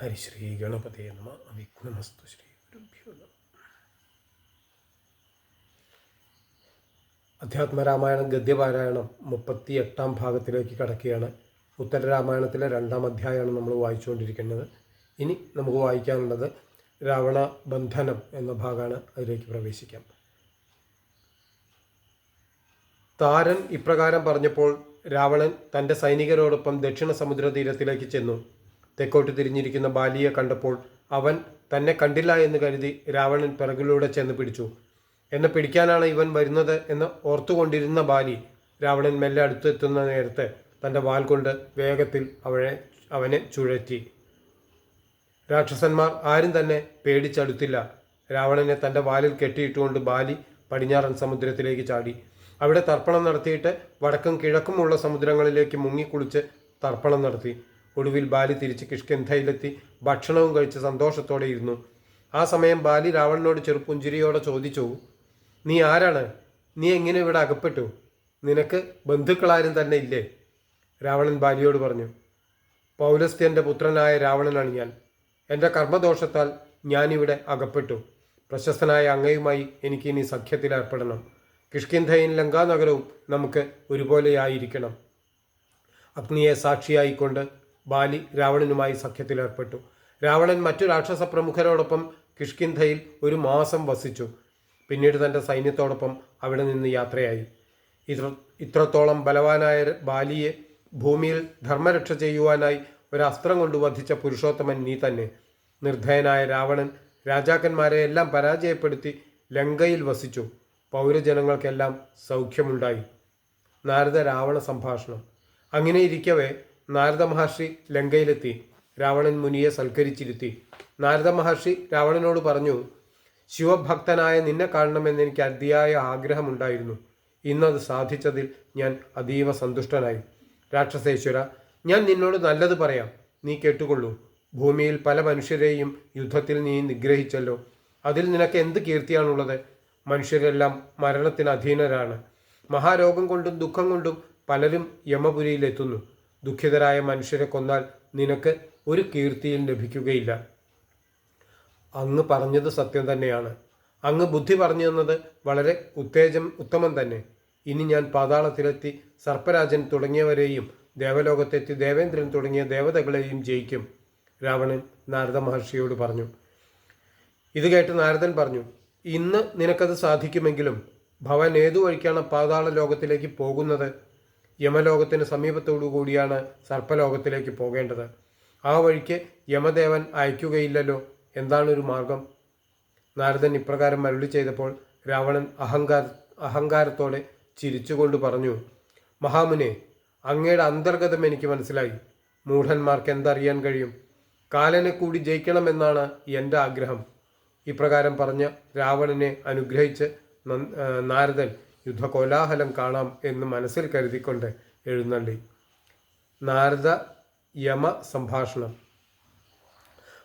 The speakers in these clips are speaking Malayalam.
ഹരിശ്രീ ഗണപതേ നമ വിഘ്നമസ്തു ശ്രീ ഗുരുഭ്യോ നമ. അധ്യാത്മരാമായണം ഗദ്യപാരായണം മുപ്പത്തി എട്ടാം ഭാഗത്തിലേക്ക് കടക്കുകയാണ്. ഉത്തരരാമായണത്തിലെ രണ്ടാം അധ്യായമാണ് നമ്മൾ വായിച്ചുകൊണ്ടിരിക്കുന്നത്. ഇനി നമുക്ക് വായിക്കാനുള്ളത് രാവണ ബന്ധനം എന്ന ഭാഗമാണ് അതിലേക്ക് പ്രവേശിക്കാം. താരൻ ഇപ്രകാരം പറഞ്ഞപ്പോൾ രാവണൻ തന്റെ സൈനികരോടൊപ്പം ദക്ഷിണ സമുദ്ര തീരത്തിലേക്ക് ചെന്നു. തെക്കോട്ട് തിരിഞ്ഞിരിക്കുന്ന ബാലിയെ കണ്ടപ്പോൾ അവൻ തന്നെ കണ്ടില്ല എന്ന് കരുതി രാവണൻ പിറകിലൂടെ ചെന്ന് പിടിച്ചു. എന്നെ പിടിക്കാനാണ് ഇവൻ വരുന്നത് എന്ന് ഓർത്തുകൊണ്ടിരുന്ന ബാലി രാവണൻ മെല്ലെ അടുത്തെത്തുന്ന നേരത്ത് തന്റെ വാൽ കൊണ്ട് വേഗത്തിൽ അവളെ അവനെ ചുഴറ്റി. രാക്ഷസന്മാർ ആരും തന്നെ പേടിച്ചടുത്തില്ല. രാവണനെ തന്റെ വാലിൽ കെട്ടിയിട്ടുകൊണ്ട് ബാലി പടിഞ്ഞാറൻ സമുദ്രത്തിലേക്ക് ചാടി. അവിടെ തർപ്പണം നടത്തിയിട്ട് വടക്കും കിഴക്കുമുള്ള സമുദ്രങ്ങളിലേക്ക് മുങ്ങിക്കുളിച്ച് തർപ്പണം നടത്തി. ഒടുവിൽ ബാലി തിരിച്ച് കിഷ്കന്ധയിലെത്തി ഭക്ഷണവും കഴിച്ച് സന്തോഷത്തോടെ ഇരുന്നു. ആ സമയം ബാലി രാവണനോട് ചെറുപ്പുഞ്ചിരിയോടെ ചോദിച്ചു നീ ആരാണ്? നീ എങ്ങനെ ഇവിടെ അകപ്പെട്ടു? നിനക്ക് ബന്ധുക്കളാരും തന്നെ ഇല്ലേ? രാവണൻ ബാലിയോട് പറഞ്ഞു പൗലസ്ത്യന്റെ പുത്രനായ രാവണനാണ് ഞാൻ എന്റെ കർമ്മദോഷത്താൽ ഞാനിവിടെ അകപ്പെട്ടു. പ്രശസ്തനായ അങ്ങയുമായി എനിക്ക് ഇനി സഖ്യത്തിൽ ഏർപ്പെടണം. കിഷ്കിന്ധയും ലങ്കാനഗരവും നമുക്ക് ഒരുപോലെയായിരിക്കണം. അഗ്നിയെ സാക്ഷിയായിക്കൊണ്ട് ബാലി രാവണനുമായി സഖ്യത്തിലേർപ്പെട്ടു രാവണൻ മറ്റു രാക്ഷസ പ്രമുഖരോടൊപ്പം കിഷ്കിന്ധയിൽ ഒരു മാസം വസിച്ചു. പിന്നീട് തന്റെ സൈന്യത്തോടൊപ്പം അവിടെ നിന്ന് യാത്രയായി. ഇത്ര ഇത്രത്തോളം ബലവാനായ ബാലിയെ ഭൂമിയിൽ ധർമ്മരക്ഷ ചെയ്യുവാനായി ഒരു അസ്ത്രം കൊണ്ട് വധിച്ച പുരുഷോത്തമൻ നീ തന്നെ. നിർദ്ധയനായ രാവണൻ രാജാക്കന്മാരെ എല്ലാം പരാജയപ്പെടുത്തി ലങ്കയിൽ വസിച്ചു. പൗരജനങ്ങൾക്കെല്ലാം സൗഖ്യമുണ്ടായി. നാരദ രാവണ സംഭാഷണം. അങ്ങനെ ഇരിക്കവേ നാരദ മഹർഷി ലങ്കയിലെത്തി രാവണൻ മുനിയെ സൽക്കരിച്ചിരുത്തി. നാരദ മഹർഷി രാവണനോട് പറഞ്ഞു ശിവഭക്തനായ നിന്നെ കാണണമെന്ന് എനിക്ക് അതിയായ ആഗ്രഹമുണ്ടായിരുന്നു. ഇന്നത് സാധിച്ചതിൽ ഞാൻ അതീവ സന്തുഷ്ടനായി. രാക്ഷസേശ്വര ഞാൻ നിന്നോട് നല്ലത് പറയാം. നീ കേട്ടുകൊള്ളൂ. ഭൂമിയിൽ പല മനുഷ്യരെയും യുദ്ധത്തിൽ നീ നിഗ്രഹിച്ചല്ലോ. അതിൽ നിനക്ക് എന്ത് കീർത്തിയാണുള്ളത്? മനുഷ്യരെല്ലാം മരണത്തിന് അധീനരാണ്. മഹാരോഗം കൊണ്ടും ദുഃഖം കൊണ്ടും പലരും യമപുരിയിലെത്തുന്നു. ദുഃഖിതരായ മനുഷ്യരെ കൊന്നാൽ നിനക്ക് ഒരു കീർത്തിയും ലഭിക്കുകയില്ല. അങ്ങ് പറഞ്ഞത് സത്യം തന്നെയാണ്. അങ്ങ് ബുദ്ധി പറഞ്ഞു തന്നത് വളരെ ഉത്തേജം ഉത്തമം തന്നെ. ഇനി ഞാൻ പാതാളത്തിലെത്തി സർപ്പരാജൻ തുടങ്ങിയവരെയും ദേവലോകത്തെത്തി ദേവേന്ദ്രൻ തുടങ്ങിയ ദേവതകളെയും ജയിക്കും രാവണൻ നാരദ മഹർഷിയോട് പറഞ്ഞു. ഇത് കേട്ട് നാരദൻ പറഞ്ഞു ഇന്ന് നിനക്കത് സാധിക്കുമെങ്കിലും ഭവൻ ഏതു വഴിക്കാണ് പാതാള ലോകത്തിലേക്ക് പോകുന്നത്? യമലോകത്തിന് സമീപത്തോടു കൂടിയാണ് സർപ്പലോകത്തിലേക്ക് പോകേണ്ടത്. ആ വഴിക്ക് യമദേവൻ അയക്കുകയില്ലല്ലോ. എന്താണൊരു മാർഗം? നാരദൻ ഇപ്രകാരം മരുളി ചെയ്തപ്പോൾ രാവണൻ അഹങ്കാര അഹങ്കാരത്തോടെ ചിരിച്ചുകൊണ്ട് പറഞ്ഞു മഹാമുനെ അങ്ങയുടെ അന്തർഗതം എനിക്ക് മനസ്സിലായി. മൂഢന്മാർക്ക് എന്തറിയാൻ കഴിയും? കാലനെ കൂടി ജയിക്കണമെന്നാണ് എന്റെ ആഗ്രഹം. ഇപ്രകാരം പറഞ്ഞ രാവണനെ അനുഗ്രഹിച്ച് നാരദൻ യുദ്ധകോലാഹലം കാണാം എന്ന് മനസ്സിൽ കരുതിക്കൊണ്ട് എഴുന്നള്ളി. നാരദ യമ സംഭാഷണം.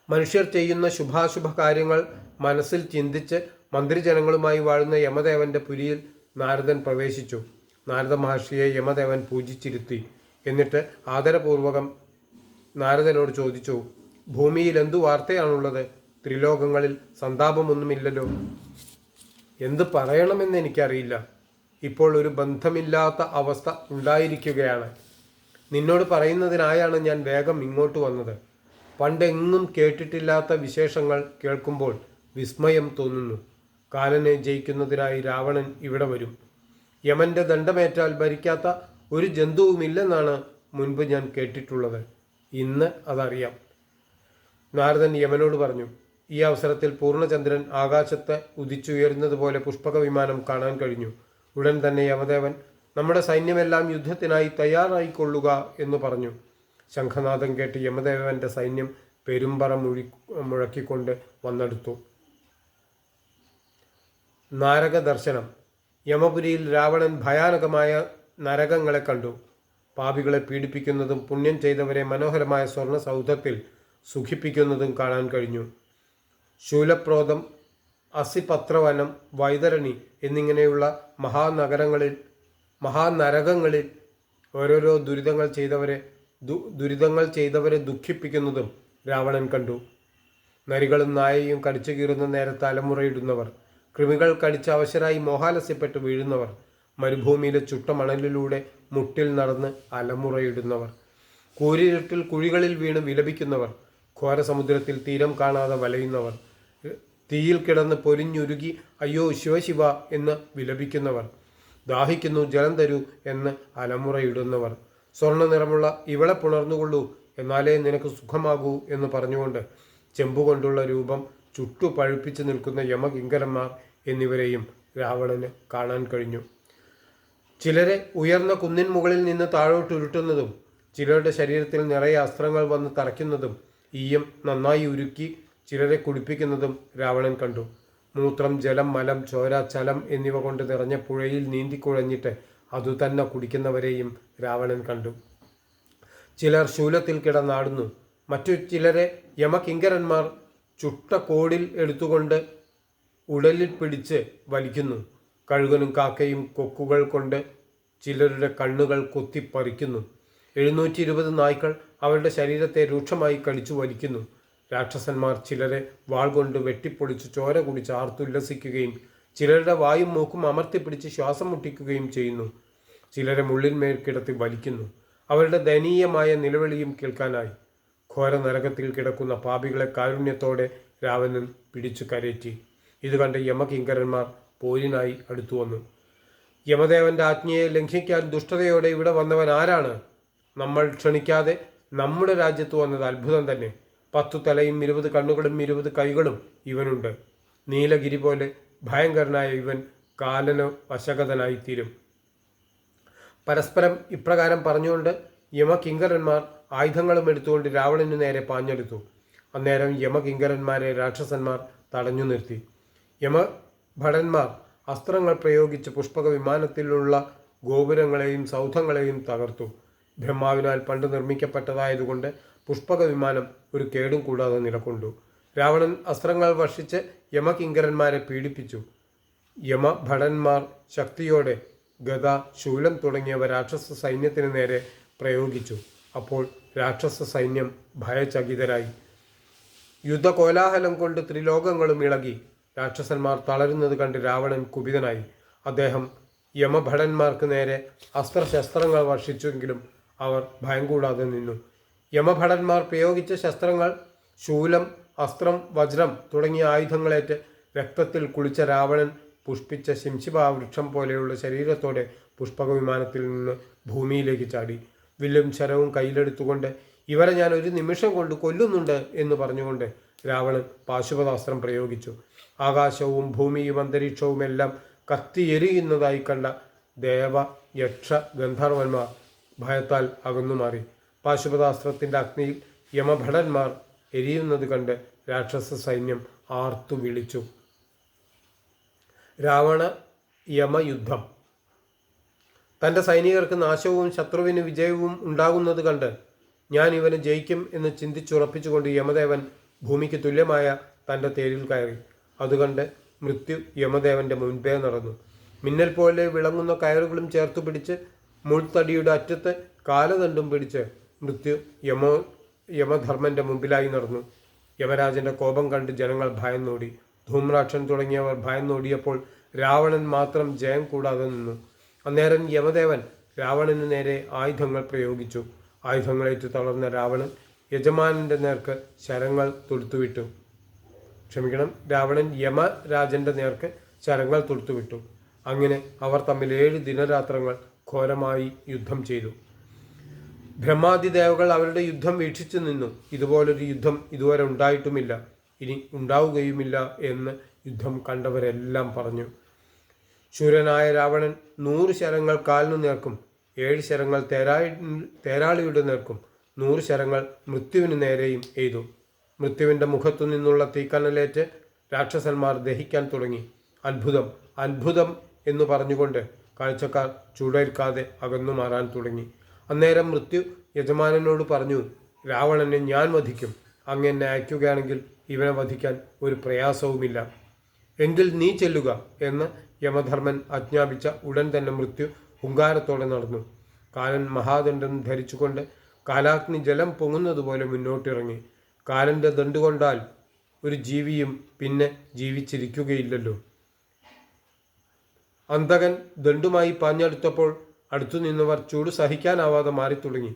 മനുഷ്യർ ചെയ്യുന്ന ശുഭാശുഭ കാര്യങ്ങൾ മനസ്സിൽ ചിന്തിച്ച് മന്ത്രിജനങ്ങളുമായി വാഴുന്ന യമദേവന്റെ പുരിയിൽ നാരദൻ പ്രവേശിച്ചു. നാരദ മഹർഷിയെ യമദേവൻ പൂജിച്ചിരുത്തി. എന്നിട്ട് ആദരപൂർവകം നാരദനോട് ചോദിച്ചു ഭൂമിയിൽ എന്തു വാർത്തയാണുള്ളത്? ത്രിലോകങ്ങളിൽ സന്താപമൊന്നുമില്ലല്ലോ. എന്ത് പറയണമെന്ന് എനിക്കറിയില്ല. ഇപ്പോൾ ഒരു ബന്ധമില്ലാത്ത അവസ്ഥ ഉണ്ടായിരിക്കുകയാണ്. നിന്നോട് പറയുന്നതിനായാണ് ഞാൻ വേഗം ഇങ്ങോട്ട് വന്നത്. പണ്ടെങ്ങും കേട്ടിട്ടില്ലാത്ത വിശേഷങ്ങൾ കേൾക്കുമ്പോൾ വിസ്മയം തോന്നുന്നു. കാലനെ ജയിക്കുന്നതിനായി രാവണൻ ഇവിടെ വരും. യമന്റെ ദണ്ഡമേറ്റാൽ ഭരിക്കാത്ത ഒരു ജന്തുവുമില്ലെന്നാണ് മുൻപ് ഞാൻ കേട്ടിട്ടുള്ളത്. ഇന്ന് അതറിയാം. നാരദൻ യമനോട് പറഞ്ഞു ഈ അവസരത്തിൽ പൂർണചന്ദ്രൻ ആകാശത്ത് ഉദിച്ചുയരുന്നത് പോലെ പുഷ്പക വിമാനം കാണാൻ കഴിഞ്ഞു. ഉടൻ തന്നെ യമദേവൻ നമ്മുടെ സൈന്യമെല്ലാം യുദ്ധത്തിനായി തയ്യാറായിക്കൊള്ളുക എന്ന് പറഞ്ഞു. ശംഖനാഥം കേട്ട് യമദേവന്റെ സൈന്യം പെരുമ്പറ മുഴി മുഴക്കിക്കൊണ്ട് വന്നെടുത്തു. നാരക ദർശനം യമപുരിയിൽ രാവണൻ ഭയാനകമായ നരകങ്ങളെ കണ്ടു. പാപികളെ പീഡിപ്പിക്കുന്നതും പുണ്യം ചെയ്തവരെ മനോഹരമായ സ്വർണ സൗധത്തിൽ സുഖിപ്പിക്കുന്നതും കാണാൻ കഴിഞ്ഞു. ശൂലപ്രോതം അസിപത്രവനം വൈതരണി എന്നിങ്ങനെയുള്ള മഹാനഗരങ്ങളിൽ മഹാനരകങ്ങളിൽ ഓരോരോ ദുരിതങ്ങൾ ചെയ്തവരെ ദുരിതങ്ങൾ ചെയ്തവരെ ദുഃഖിപ്പിക്കുന്നതും രാവണൻ കണ്ടു. നരികളും നായയും കടിച്ചു കീറുന്ന നേരത്ത് തലമുറയിടുന്നവർ കൃമികൾ കടിച്ച് അവശരായി മോഹാലസ്യപ്പെട്ട് വീഴുന്നവർ മരുഭൂമിയിലെ ചുട്ട മണലിലൂടെ മുട്ടിൽ നടന്ന് അലമുറയിടുന്നവർ കൂരിരുട്ടിൽ കുഴികളിൽ വീണ് വിലപിക്കുന്നവർ ഘോരസമുദ്രത്തിൽ തീരം കാണാതെ വലയുന്നവർ തീയിൽ കിടന്ന് പൊരിഞ്ഞുരുകി അയ്യോ ശിവശിവ എന്ന് വിലപിക്കുന്നവർ. ദാഹിക്കുന്നു ജലം തരൂ എന്ന് അലമുറയിടുന്നവർ. സ്വർണ നിറമുള്ള ഇവളെ പുണർന്നുകൊള്ളൂ എന്നാലേ നിനക്ക് സുഖമാകൂ എന്ന് പറഞ്ഞുകൊണ്ട് ചെമ്പുകൊണ്ടുള്ള രൂപം ചുട്ടു പഴുപ്പിച്ച് നിൽക്കുന്ന യമകിങ്കരന്മാർ എന്നിവരെയും രാവണന് കാണാൻ കഴിഞ്ഞു. ചിലരെ ഉയർന്ന കുന്നിൻ മുകളിൽ നിന്ന് താഴോട്ട് ഉരുട്ടുന്നതും ചിലരുടെ ശരീരത്തിൽ നിറയെ അസ്ത്രങ്ങൾ വന്ന് തറയ്ക്കുന്നതും ഈയം നന്നായി ഉരുക്കി ചിലരെ കുടിപ്പിക്കുന്നതും രാവണൻ കണ്ടു. മൂത്രം ജലം മലം ചോര ചലം എന്നിവ കൊണ്ട് നിറഞ്ഞ പുഴയിൽ നീന്തിക്കുഴഞ്ഞിട്ട് അതുതന്നെ കുടിക്കുന്നവരെയും രാവണൻ കണ്ടു. ചിലർ ശൂലത്തിൽ കിടന്നാടുന്നു. മറ്റു ചിലരെ യമകിങ്കരന്മാർ ചുട്ട കോടിൽ എടുത്തുകൊണ്ട് ഉടലിൽ പിടിച്ച് വലിക്കുന്നു. കഴുകനും കാക്കയും കൊക്കുകൾ കൊണ്ട് ചിലരുടെ കണ്ണുകൾ കൊത്തിപ്പറിക്കുന്നു. എഴുന്നൂറ്റി ഇരുപത് നായ്ക്കൾ അവരുടെ ശരീരത്തെ രൂക്ഷമായി കടിച്ചു വലിക്കുന്നു. രാക്ഷസന്മാർ ചിലരെ വാൾ കൊണ്ട് വെട്ടിപ്പൊളിച്ച് ചോര കുടിച്ച് ആർത്തുല്ലസിക്കുകയും ചിലരുടെ വായും മൂക്കും അമർത്തിപ്പിടിച്ച് ശ്വാസം മുട്ടിക്കുകയും ചെയ്യുന്നു. ചിലരെ മുള്ളിന്മേൽ കിടത്തി വലിക്കുന്നു. അവരുടെ ദയനീയമായ നിലവിളിയും കേൾക്കാനായി. ഘോര നരകത്തിൽ കിടക്കുന്ന പാപികളെ കാരുണ്യത്തോടെ രാവണൻ പിടിച്ചു കരയറ്റി ഇത് കണ്ട് യമകിങ്കരന്മാർ പോരിനായി അടുത്തു വന്നു. യമദേവന്റെ ആജ്ഞയെ ലംഘിക്കാൻ ദുഷ്ടതയോടെ ഇവിടെ വന്നവൻ ആരാണ്? നമ്മൾ ക്ഷണിക്കാതെ നമ്മുടെ രാജ്യത്ത് വന്നത് അത്ഭുതം തന്നെ. പത്തു തലയും ഇരുപത് കണ്ണുകളും ഇരുപത് കൈകളും ഇവനുണ്ട്. നീലഗിരി പോലെ ഭയങ്കരനായ ഇവൻ കാലന് വശഗതനായിത്തീരും. പരസ്പരം ഇപ്രകാരം പറഞ്ഞുകൊണ്ട് യമകിങ്കരന്മാർ ആയുധങ്ങളും എടുത്തുകൊണ്ട് രാവണന് നേരെ പാഞ്ഞെടുത്തു. അന്നേരം യമകിങ്കരന്മാരെ രാക്ഷസന്മാർ തടഞ്ഞു നിർത്തി. യമഭടന്മാർ അസ്ത്രങ്ങൾ പ്രയോഗിച്ച് പുഷ്പക വിമാനത്തിലുള്ള ഗോപുരങ്ങളെയും സൗധങ്ങളെയും തകർത്തു. ബ്രഹ്മാവിനാൽ പണ്ട് നിർമ്മിക്കപ്പെട്ടതായതുകൊണ്ട് പുഷ്പക വിമാനം ഒരു കേടും കൂടാതെ നിലകൊണ്ടു. രാവണൻ അസ്ത്രങ്ങൾ വർഷിച്ച് യമകിങ്കരന്മാരെ പീഡിപ്പിച്ചു. യമഭടന്മാർ ശക്തിയോടെ ഗത ശൂലം തുടങ്ങിയവ രാക്ഷസ സൈന്യത്തിന് നേരെ പ്രയോഗിച്ചു. അപ്പോൾ രാക്ഷസ സൈന്യം ഭയചകിതരായി. യുദ്ധകോലാഹലം കൊണ്ട് ത്രിലോകങ്ങളും ഇളകി. രാക്ഷസന്മാർ തളരുന്നത് കണ്ട് രാവണൻ കുപിതനായി. അദ്ദേഹം യമഭടന്മാർക്ക് നേരെ അസ്ത്രശസ്ത്രങ്ങൾ വർഷിച്ചെങ്കിലും അവർ ഭയം കൂടാതെ നിന്നു. യമഭടന്മാർ പ്രയോഗിച്ച ശസ്ത്രങ്ങൾ ശൂലം അസ്ത്രം വജ്രം തുടങ്ങിയ ആയുധങ്ങളേറ്റ് രക്തത്തിൽ കുളിച്ച രാവണൻ പുഷ്പിച്ച ശിംശിപ വൃക്ഷം പോലെയുള്ള ശരീരത്തോടെ പുഷ്പക വിമാനത്തിൽ നിന്ന് ഭൂമിയിലേക്ക് ചാടി. വില്ലും ശരവും കയ്യിലെടുത്തുകൊണ്ട് ഇവരെ ഞാൻ ഒരു നിമിഷം കൊണ്ട് കൊല്ലുന്നുണ്ട് എന്ന് പറഞ്ഞുകൊണ്ട് രാവണൻ പാശുപതാസ്ത്രം പ്രയോഗിച്ചു. ആകാശവും ഭൂമിയും അന്തരീക്ഷവും എല്ലാം കത്തിയെരിയുന്നതായി കണ്ട ദേവ യക്ഷ ഗന്ധർവന്മാർ ഭയത്താൽ അകന്നു മാറി. പാശുപതാസ്ത്രത്തിന്റെ അഗ്നിയിൽ യമഭടന്മാർ എരിയുന്നത് കണ്ട് രാക്ഷസ സൈന്യം ആർത്തു വിളിച്ചു. രാവണ യമയുദ്ധം. തന്റെ സൈനികർക്ക് നാശവും ശത്രുവിന് വിജയവും ഉണ്ടാകുന്നത് കണ്ട് ഞാൻ ഇവന് ജയിക്കും എന്ന് ചിന്തിച്ചുറപ്പിച്ചുകൊണ്ട് യമദേവൻ ഭൂമിക്ക് തുല്യമായ തന്റെ തേരിൽ കയറി. അതുകണ്ട് മൃത്യു യമദേവന്റെ മുൻപേ നടന്നു. മിന്നൽ പോലെ വിളങ്ങുന്ന കയറുകളും ചേർത്തു പിടിച്ച് മുൾത്തടിയുടെ അറ്റത്ത് കാലദണ്ഡും പിടിച്ച് മൃത്യു യമോ യമധർമ്മന്റെ മുമ്പിലായി നടന്നു. യമരാജന്റെ കോപം കണ്ട് ജനങ്ങൾ ഭയന്നോടി ധൂമ്രാക്ഷൻ തുടങ്ങിയവർ ഭയന്നോടിയപ്പോൾ രാവണൻ മാത്രം ജയം കൂടാതെ നിന്നു. അന്നേരം യമദേവൻ രാവണന് നേരെ ആയുധങ്ങൾ പ്രയോഗിച്ചു. ആയുധങ്ങളേറ്റു തളർന്ന രാവണൻ യജമാനന്റെ നേർക്ക് ശരങ്ങൾ തൊടുത്തുവിട്ടു. ക്ഷമിക്കണം രാവണൻ യമരാജന്റെ നേർക്ക് ശരങ്ങൾ തൊടുത്തുവിട്ടു. അങ്ങനെ അവർ തമ്മിൽ ഏഴ് ദിനരാത്രങ്ങൾ ഘോരമായി യുദ്ധം ചെയ്തു. ബ്രഹ്മാതിദേവകൾ അവരുടെ യുദ്ധം വീക്ഷിച്ചു നിന്നു. ഇതുപോലൊരു യുദ്ധം ഇതുവരെ ഉണ്ടായിട്ടുമില്ല. ഇനി ഉണ്ടാവുകയുമില്ല എന്ന് യുദ്ധം കണ്ടവരെല്ലാം പറഞ്ഞു. ശൂരനായ രാവണൻ നൂറ് ശരങ്ങൾ കാലിനു നേർക്കും ഏഴ് ശരങ്ങൾ തേരായി തേരാളിയുടെ നേർക്കും നൂറ് ശരങ്ങൾ മൃത്യുവിന് നേരെയും എയ്തു. മൃത്യുവിന്റെ മുഖത്തു നിന്നുള്ള തീക്കനലേറ്റ് രാക്ഷസന്മാർ ദഹിക്കാൻ തുടങ്ങി. അത്ഭുതം അത്ഭുതം എന്ന് പറഞ്ഞുകൊണ്ട് കാഴ്ചക്കാർ ചൂടേൽക്കാതെ അകന്നു മാറാൻ തുടങ്ങി. അന്നേരം മൃത്യു യജമാനനോട് പറഞ്ഞു രാവണനെ ഞാൻ വധിക്കും. അങ്ങനെ അയക്കുകയാണെങ്കിൽ ഇവനെ വധിക്കാൻ ഒരു പ്രയാസവുമില്ല. എങ്കിൽ നീ ചെല്ലുക എന്ന് യമധർമ്മൻ ആജ്ഞാപിച്ച ഉടൻ തന്നെ മൃത്യു ഹുങ്കാരത്തോടെ നടന്നു. കാലൻ മഹാദണ്ഡം ധരിച്ചുകൊണ്ട് കാലാഗ്നി ജലം പൊങ്ങുന്നതുപോലെ മുന്നോട്ടിറങ്ങി. കാലന്റെ ദണ്ടുകൊണ്ടാൽ ഒരു ജീവിയും പിന്നെ ജീവിച്ചിരിക്കുകയില്ലല്ലോ. അന്തകൻ ദണ്ടുമായി പാഞ്ഞടുത്തപ്പോൾ അടുത്തു നിന്നവർ ചൂട് സഹിക്കാനാവാതെ മാറിത്തുടങ്ങി.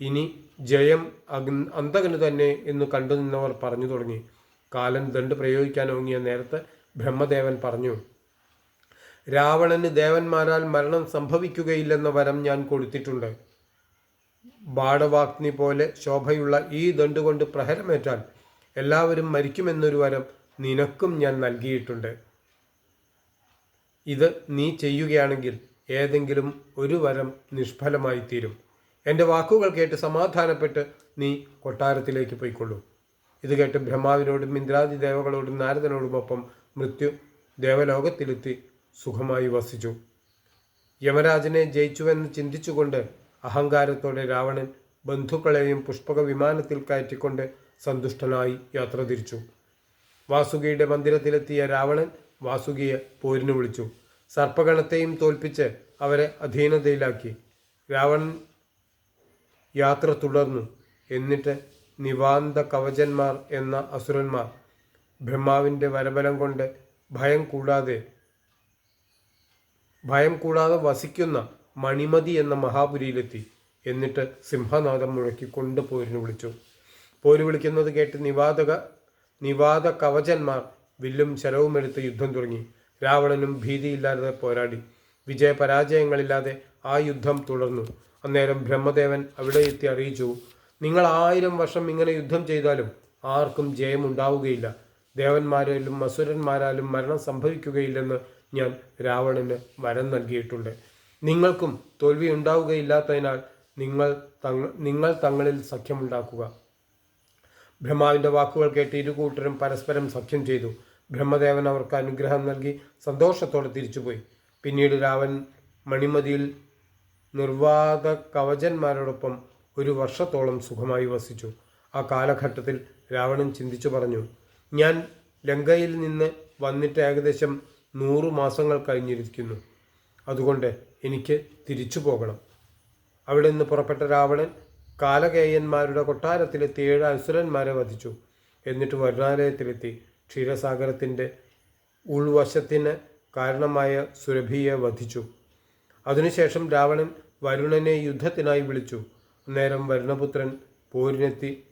ഇനി ജയം അന്ധകന് തന്നെ എന്ന് കണ്ടു നിന്നവർ പറഞ്ഞു തുടങ്ങി. കാലൻ ദണ്ട് പ്രയോഗിക്കാൻ ഓങ്ങിയ നേരത്തെ ബ്രഹ്മദേവൻ പറഞ്ഞു രാവണന് ദേവന്മാരാൽ മരണം സംഭവിക്കുകയില്ലെന്ന വരം ഞാൻ കൊടുത്തിട്ടുണ്ട് ബാടവാഗ്നി പോലെ ശോഭയുള്ള ഈ ദണ്ടുകൊണ്ട് പ്രഹരമേറ്റാൽ എല്ലാവരും മരിക്കുമെന്നൊരു വരം നിനക്കും ഞാൻ നൽകിയിട്ടുണ്ട്. ഇത് നീ ചെയ്യുകയാണെങ്കിൽ ഏതെങ്കിലും ഒരു വരം നിഷ്ഫലമായി തീരും. എന്റെ വാക്കുകൾ കേട്ട് സമാധാനപ്പെട്ട് നീ കൊട്ടാരത്തിലേക്ക് പോയിക്കൊള്ളൂ. ഇത് കേട്ട് ബ്രഹ്മാവിനോടും ഇന്ദ്രാദി ദേവകളോടും നാരദനോടുമൊപ്പം മൃത്യു ദേവലോകത്തിലെത്തി സുഖമായി വസിച്ചു. യമരാജനെ ജയിച്ചുവെന്ന് ചിന്തിച്ചുകൊണ്ട് അഹങ്കാരത്തോടെ രാവണൻ ബന്ധുക്കളെയും പുഷ്പക വിമാനത്തിൽ കയറ്റിക്കൊണ്ട് സന്തുഷ്ടനായി യാത്ര തിരിച്ചു. വാസുകിയുടെ മന്ദിരത്തിലെത്തിയ രാവണൻ വാസുകിയെ പോരിന് വിളിച്ചു. സർപ്പഗണത്തെയും തോൽപ്പിച്ച് അവരെ അധീനതയിലാക്കി. രാവണൻ യാത്ര തുടർന്നു. എന്നിട്ട് നിവാന്ത കവചന്മാർ എന്ന അസുരന്മാർ ബ്രഹ്മാവിന്റെ വരബലം കൊണ്ട് ഭയം കൂടാതെ ഭയം കൂടാതെ വസിക്കുന്ന മണിമതി എന്ന മഹാപുരിയിലെത്തി. എന്നിട്ട് സിംഹനാഥം മുഴക്കി കൊണ്ട് പോരിന് വിളിച്ചു. പോര് വിളിക്കുന്നത് കേട്ട് നിവാതക നിവാദ കവചന്മാർ വില്ലും ശരവും എടുത്ത് യുദ്ധം തുടങ്ങി. രാവണനും ഭീതിയില്ലാതെ പോരാടി. വിജയപരാജയങ്ങളില്ലാതെ ആ യുദ്ധം തുടർന്നു. അന്നേരം ബ്രഹ്മദേവൻ അവിടെ എത്തി അറിയിച്ചു നിങ്ങൾ ആയിരം വർഷം ഇങ്ങനെ യുദ്ധം ചെയ്താലും ആർക്കും ജയമുണ്ടാവുകയില്ല. ദേവന്മാരാലും അസുരന്മാരാലും മരണം സംഭവിക്കുകയില്ലെന്ന് ഞാൻ രാവണന് വരം നൽകിയിട്ടുണ്ട്. നിങ്ങൾക്കും തോൽവി ഉണ്ടാവുകയില്ലാത്തതിനാൽ നിങ്ങൾ തങ്ങൾ നിങ്ങൾ തങ്ങളിൽ സഖ്യമുണ്ടാക്കുക. ബ്രഹ്മാവിന്റെ വാക്കുകൾ കേട്ട് ഇരു കൂട്ടരും പരസ്പരം സഖ്യം ചെയ്തു. ബ്രഹ്മദേവൻ അവർക്ക് അനുഗ്രഹം നൽകി സന്തോഷത്തോടെ തിരിച്ചുപോയി. പിന്നീട് രാവൻ മണിമതിയിൽ നിർവാത കവചന്മാരോടൊപ്പം ഒരു വർഷത്തോളം സുഖമായി വസിച്ചു. ആ കാലഘട്ടത്തിൽ രാവണൻ ചിന്തിച്ചു പറഞ്ഞു ഞാൻ ലങ്കയിൽ നിന്ന് വന്നിട്ട് ഏകദേശം നൂറു മാസങ്ങൾ കഴിഞ്ഞിരിക്കുന്നു. അതുകൊണ്ട് എനിക്ക് തിരിച്ചു പോകണം. അവിടെ നിന്ന് പുറപ്പെട്ട രാവണൻ കാലകേയന്മാരുടെ കൊട്ടാരത്തിലെത്തി ഏഴ് അസുരന്മാരെ വധിച്ചു. എന്നിട്ട് വരുണാലയത്തിലെത്തി. ക്ഷീരസാഗരത്തിന്റെ ഉൾവശത്തിന് കാരണമായ സുരഭിയെ വധിച്ചു. അതിനുശേഷം രാവണൻ വരുണനെ യുദ്ധത്തിനായി വിളിച്ചു. അന്നേരം വരുണപുത്രൻ പോരിനെത്തി.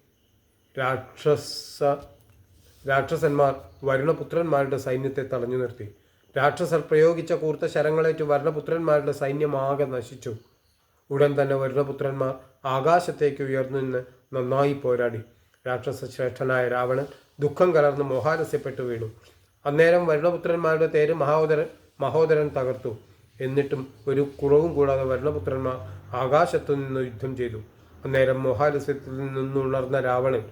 രാക്ഷസ രാക്ഷസന്മാർ വരുണപുത്രന്മാരുടെ സൈന്യത്തെ തടഞ്ഞു നിർത്തി. രാക്ഷസർ പ്രയോഗിച്ച കൂർത്ത ശരങ്ങളേറ്റ് വരുണപുത്രന്മാരുടെ സൈന്യമാകെ നശിച്ചു. ഉടൻ തന്നെ വരുണപുത്രന്മാർ ആകാശത്തേക്ക് ഉയർന്നു നിന്ന് നന്നായി പോരാടി. രാക്ഷസ ശ്രേഷ്ഠനായ രാവണൻ ദുഃഖം കലർന്ന് മോഹാലസ്യപ്പെട്ടു വീണു. അന്നേരം വരുണപുത്രന്മാരുടെ തേര് മഹോദരൻ മഹോദരൻ തകർത്തു. എന്നിട്ടും ഒരു കുറവും കൂടാതെ വരുണപുത്രന്മാർ ആകാശത്തു നിന്ന് യുദ്ധം ചെയ്തു. അന്നേരം മോഹാലസ്യത്തിൽ നിന്നുണർന്ന രാവണൻ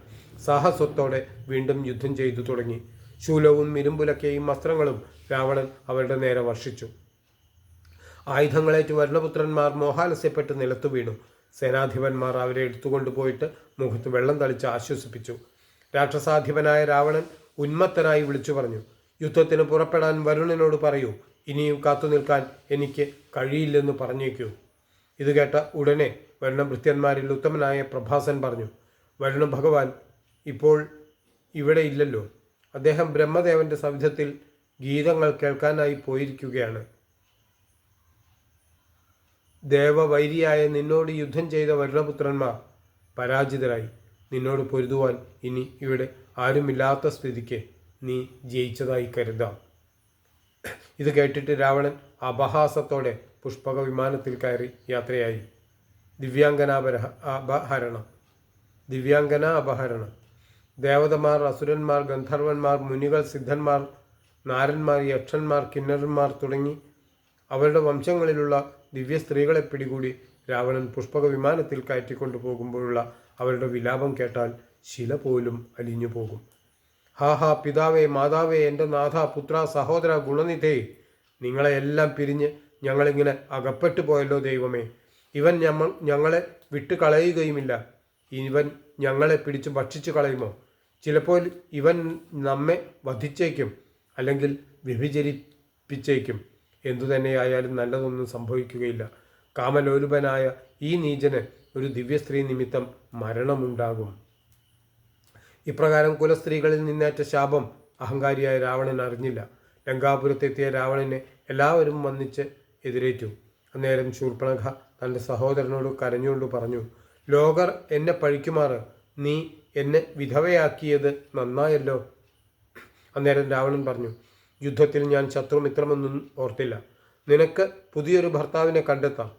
സാഹസത്തോടെ വീണ്ടും യുദ്ധം ചെയ്തു തുടങ്ങി. ശൂലവും ഇരുമ്പുലക്കയും വസ്ത്രങ്ങളും രാവണൻ അവരുടെ നേരെ വർഷിച്ചു. ആയുധങ്ങളേറ്റ് വരുണപുത്രന്മാർ മോഹാലസ്യപ്പെട്ട് നിലത്തു വീണു. സേനാധിപന്മാർ അവരെ എടുത്തുകൊണ്ടുപോയിട്ട് മുഖത്ത് വെള്ളം തളിച്ച് ആശ്വസിപ്പിച്ചു. രാക്ഷസാധിപനായ രാവണൻ ഉന്മത്തനായി വിളിച്ചു പറഞ്ഞു യുദ്ധത്തിന് പുറപ്പെടാൻ വരുണനോട് പറയൂ. ഇനിയും കാത്തു നിൽക്കാൻ എനിക്ക് കഴിയില്ലെന്ന് പറഞ്ഞേക്കൂ. ഇത് കേട്ട ഉടനെ വരുണ ഭൃത്യന്മാരിൽ ഉത്തമനായ പ്രഭാസൻ പറഞ്ഞു വരുണ ഭഗവാൻ ഇപ്പോൾ ഇവിടെ ഇല്ലല്ലോ. അദ്ദേഹം ബ്രഹ്മദേവന്റെ സവിധത്തിൽ ഗീതങ്ങൾ കേൾക്കാനായി പോയിരിക്കുകയാണ്. ദേവവൈരിയായ നിന്നോട് യുദ്ധം ചെയ്ത വരുണപുത്രന്മാർ പരാജിതരായി. നിന്നോട് പൊരുതുവാൻ ഇനി ഇവിടെ ആരുമില്ലാത്ത സ്ഥിതിക്ക് നീ ജയിച്ചതായി കരുതാം. ഇത് കേട്ടിട്ട് രാവണൻ അപഹാസത്തോടെ പുഷ്പക വിമാനത്തിൽ കയറി യാത്രയായി. ദിവ്യാംഗന അപഹരണം. ദിവ്യാംഗന അപഹരണം ദേവതമാർ അസുരന്മാർ ഗന്ധർവന്മാർ മുനികൾ സിദ്ധന്മാർ നാരന്മാർ യക്ഷന്മാർ കിന്നരന്മാർ തുടങ്ങി അവരുടെ വംശങ്ങളിലുള്ള ദിവ്യ സ്ത്രീകളെ പിടികൂടി രാവണൻ പുഷ്പക വിമാനത്തിൽ കയറ്റിക്കൊണ്ടു പോകുമ്പോഴുള്ള അവരുടെ വിലാപം കേട്ടാൽ ശില പോലും അലിഞ്ഞു പോകും. ഹാ ഹാ പിതാവേ മാതാവേ എന്റെ നാഥ പുത്ര സഹോദര ഗുണനിധേ. നിങ്ങളെ എല്ലാം പിരിഞ്ഞ് ഞങ്ങളിങ്ങനെ അകപ്പെട്ടു പോയല്ലോ ദൈവമേ. ഇവൻ ഞമ്മ ഞങ്ങളെ വിട്ടു കളയുകയുമില്ല. ഇവൻ ഞങ്ങളെ പിടിച്ച് ഭക്ഷിച്ചു കളയുമോ? ചിലപ്പോൾ ഇവൻ നമ്മെ വധിച്ചേക്കും അല്ലെങ്കിൽ വ്യഭിചരിപ്പിച്ചേക്കും. എന്തുതന്നെയായാലും നല്ലതൊന്നും സംഭവിക്കുകയില്ല. കാമലോലുപനായ ഈ നീചന് ഒരു ദിവ്യസ്ത്രീ നിമിത്തം മരണമുണ്ടാകും. ഇപ്രകാരം കുലസ്ത്രീകളിൽ നിന്നേറ്റ ശാപം അഹങ്കാരിയായ രാവണൻ അറിഞ്ഞില്ല. ലങ്കാപുരത്തെത്തിയ രാവണനെ എല്ലാവരും വന്നിച്ച് എതിരേറ്റു. അന്നേരം ശൂർപ്പണഖ തന്റെ സഹോദരനോട് കരഞ്ഞുകൊണ്ട് പറഞ്ഞു ലോകർ എന്നെ പഴിക്കുമാറ്. നീ എന്നെ വിധവയാക്കിയത് നന്നായല്ലോ. അന്നേരം രാവണൻ പറഞ്ഞു യുദ്ധത്തിൽ ഞാൻ ശത്രുമിത്രമൊന്നും ഓർത്തില്ല. നിനക്ക് പുതിയൊരു ഭർത്താവിനെ കണ്ടെത്താം.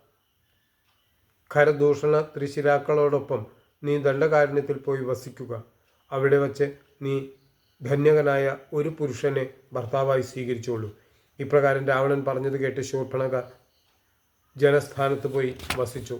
ഖരദൂഷണ ത്രിശിരാക്കളോടൊപ്പം നീ ദണ്ഡകാരണ്യത്തിൽ പോയി വസിക്കുക. അവിടെ വച്ച് നീ ധന്യകനായ ഒരു പുരുഷനെ ഭർത്താവായി സ്വീകരിച്ചോളൂ. ഇപ്രകാരം രാവണൻ പറഞ്ഞത് കേട്ട് ശൂർപ്പണക ജനസ്ഥാനത്ത് പോയി വസിച്ചു.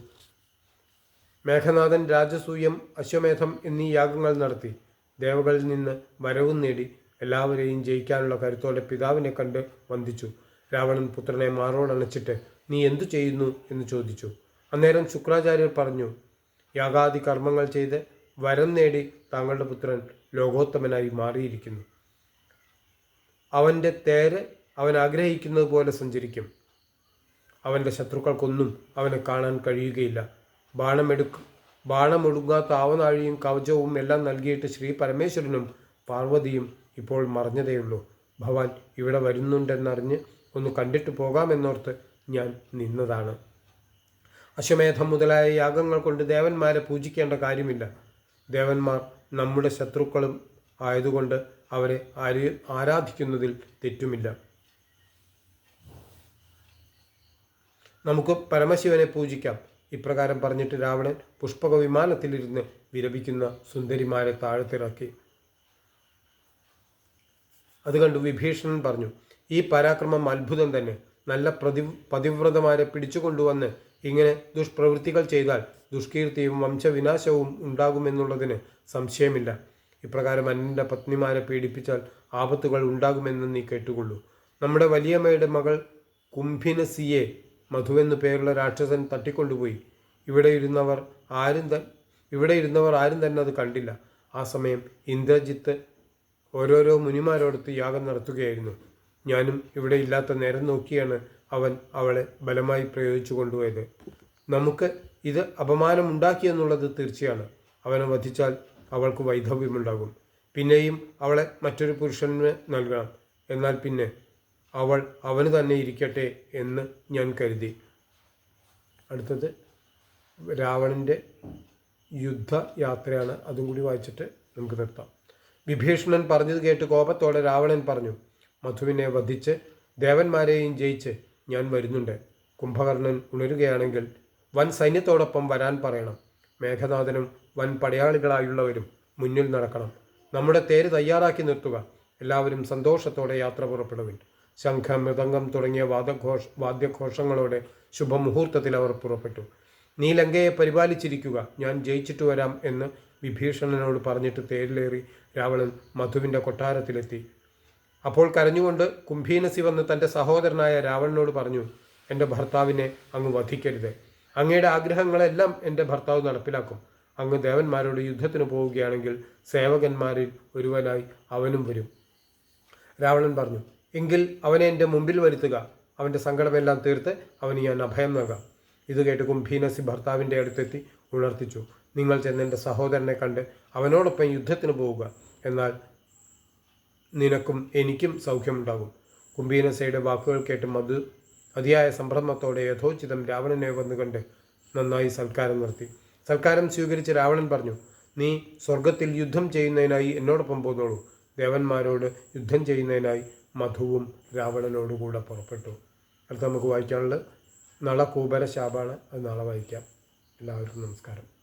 മേഘനാഥൻ രാജസൂയം അശ്വമേധം എന്നീ യാഗങ്ങൾ നടത്തി. ദേവകളിൽ നിന്ന് വരവും നേടി. എല്ലാവരെയും ജയിക്കാനുള്ള കരുത്തോടെ പിതാവിനെ കണ്ട് വന്ദിച്ചു. രാവണൻ പുത്രനെ മാറോടണച്ചിട്ട് നീ എന്തു ചെയ്യുന്നു? എന്ന് ചോദിച്ചു. അന്നേരം ശുക്രാചാര്യർ പറഞ്ഞു യാഗാദി കർമ്മങ്ങൾ ചെയ്ത് വരം നേടി താങ്കളുടെ പുത്രൻ ലോകോത്തമനായി മാറിയിരിക്കുന്നു. അവന്റെ തേര് അവൻ ആഗ്രഹിക്കുന്നത് പോലെ സഞ്ചരിക്കും. അവന്റെ ശത്രുക്കൾക്കൊന്നും അവനെ കാണാൻ കഴിയുകയില്ല. ബാണമെടുക്കും ബാണമൊടുങ്ങാത്ത ആവനാഴിയും കവചവും എല്ലാം നൽകിയിട്ട് ശ്രീ പരമേശ്വരനും പാർവതിയും ഇപ്പോൾ മറഞ്ഞതേയുള്ളൂ ഭവാൻ ഇവിടെ വരുന്നുണ്ടെന്നറിഞ്ഞ് ഒന്ന് കണ്ടിട്ട് പോകാമെന്നോർത്ത് ഞാൻ നിന്നതാണ്. അശ്വമേധം മുതലായ യാഗങ്ങൾ കൊണ്ട് ദേവന്മാരെ പൂജിക്കേണ്ട കാര്യമില്ല. ദേവന്മാർ നമ്മുടെ ശത്രുക്കളും ആയതുകൊണ്ട് അവരെ ആര് ആരാധിക്കുന്നതിൽ തെറ്റുമില്ല. നമുക്ക് പരമശിവനെ പൂജിക്കാം. ഇപ്രകാരം പറഞ്ഞിട്ട് രാവണൻ പുഷ്പക വിമാനത്തിലിരുന്ന് വിരപിക്കുന്ന സുന്ദരിമാരെ താഴത്തിറക്കി. അത് കണ്ടു വിഭീഷണൻ പറഞ്ഞു ഈ പരാക്രമം അത്ഭുതം തന്നെ. നല്ല പ്രതി പതിവ്രതമാരെ പിടിച്ചുകൊണ്ടുവന്ന് ഇങ്ങനെ ദുഷ്പ്രവൃത്തികൾ ചെയ്താൽ ദുഷ്കീർത്തിയും വംശവിനാശവും ഉണ്ടാകുമെന്നുള്ളതിന് സംശയമില്ല. ഇപ്രകാരം അന്യന്റെ പത്നിമാരെ പീഡിപ്പിച്ചാൽ ആപത്തുകൾ ഉണ്ടാകുമെന്ന് നീ കേട്ടുകൊള്ളൂ. നമ്മുടെ വലിയമ്മയുടെ മകൾ കുംഭിനസിയെ മധുവെന്നു പേരുള്ള രാക്ഷസൻ തട്ടിക്കൊണ്ടുപോയി. ഇവിടെ ഇരുന്നവർ ആരും ഇവിടെ ഇരുന്നവർ ആരും തന്നെ അത് കണ്ടില്ല. ആ സമയം ഇന്ദ്രജിത്ത് ഓരോരോ മുനിമാരോടത്ത് യാഗം നടത്തുകയായിരുന്നു. ഞാനും ഇവിടെ ഇല്ലാത്ത നേരം നോക്കിയാണ് അവൻ അവളെ ബലമായി പ്രയോഗിച്ചു കൊണ്ടുപോയത്. നമുക്ക് ഇത് അപമാനമുണ്ടാക്കിയെന്നുള്ളത് തീർച്ചയാണ്. അവനെ വധിച്ചാൽ അവൾക്ക് വൈധവ്യമുണ്ടാകും. പിന്നെയും അവളെ മറ്റൊരു പുരുഷന് നൽകണം. എന്നാൽ പിന്നെ അവൾ അവന് തന്നെ ഇരിക്കട്ടെ എന്ന് ഞാൻ കരുതി. അടുത്തത് രാവണന്റെ യുദ്ധയാത്രയാണ്. അതും കൂടി വായിച്ചിട്ട് നമുക്ക് നിർത്താം. വിഭീഷണൻ പറഞ്ഞത് കേട്ട് കോപത്തോടെ രാവണൻ പറഞ്ഞു മധുവിനെ വധിച്ച് ദേവന്മാരെയും ജയിച്ച് ഞാൻ വരുന്നുണ്ട്. കുംഭകർണൻ ഉണരുകയാണെങ്കിൽ വൻ സൈന്യത്തോടൊപ്പം വരാൻ പറയണം. മേഘനാഥനും വൻ പടയാളികളായുള്ളവരും മുന്നിൽ നടക്കണം. നമ്മുടെ തേര് തയ്യാറാക്കി നിർത്തുക. എല്ലാവരും സന്തോഷത്തോടെ യാത്ര പുറപ്പെടുവിൻ. ശംഖം മൃദംഗം തുടങ്ങിയ വാദഘോഷ വാദ്യഘോഷങ്ങളോടെ ശുഭമുഹൂർത്തത്തിൽ അവർ പുറപ്പെട്ടു. നീ ലങ്കയെ പരിപാലിച്ചിരിക്കുക. ഞാൻ ജയിച്ചിട്ട് വരാം എന്ന് വിഭീഷണനോട് പറഞ്ഞിട്ട് തേരിലേറി രാവണൻ മധുവിന്റെ കൊട്ടാരത്തിലെത്തി. അപ്പോൾ കരഞ്ഞുകൊണ്ട് കുംഭീനസി വന്ന് തന്റെ സഹോദരനായ രാവണനോട് പറഞ്ഞു എന്റെ ഭർത്താവിനെ അങ്ങ് വധിക്കരുത്. അങ്ങയുടെ ആഗ്രഹങ്ങളെല്ലാം എന്റെ ഭർത്താവ് നടപ്പിലാക്കും. അങ്ങ് ദേവന്മാരോട് യുദ്ധത്തിന് പോവുകയാണെങ്കിൽ സേവകന്മാരിൽ ഒരുവനായി അവനും വരും. രാവണൻ പറഞ്ഞു എങ്കിൽ അവനെ എന്റെ മുമ്പിൽ വരുത്തുക. അവന്റെ സങ്കടമെല്ലാം തീർത്ത് അവന് ഞാൻ അഭയം നൽകാം. ഇത് കേട്ട് കുംഭീനസി ഭർത്താവിന്റെ അടുത്തെത്തി ഉണർത്തിച്ചു. നിങ്ങൾ ചെന്ന് എന്റെ സഹോദരനെ കണ്ട് അവനോടൊപ്പം യുദ്ധത്തിന് പോവുക. എന്നാൽ നിനക്കും എനിക്കും സൗഖ്യമുണ്ടാകും. കുംഭീനസയുടെ വാക്കുകൾ കേട്ട് മധു അതിയായ സംഭ്രമത്തോടെ യഥോചിതം രാവണനെ വന്നുകൊണ്ട് നന്നായി സൽക്കാരം നടത്തി സൽക്കാരം സ്വീകരിച്ച് രാവണൻ പറഞ്ഞു നീ സ്വർഗത്തിൽ യുദ്ധം ചെയ്യുന്നതിനായി എന്നോടൊപ്പം പോന്നോളൂ. ദേവന്മാരോട് യുദ്ധം ചെയ്യുന്നതിനായി മധുവും രാവണനോടുകൂടെ പുറപ്പെട്ടു. അടുത്ത നമുക്ക് വായിക്കാനുള്ളത് നളകൂപര ശാപാണ്. അത് നാളെ വായിക്കാം. എല്ലാവർക്കും നമസ്കാരം.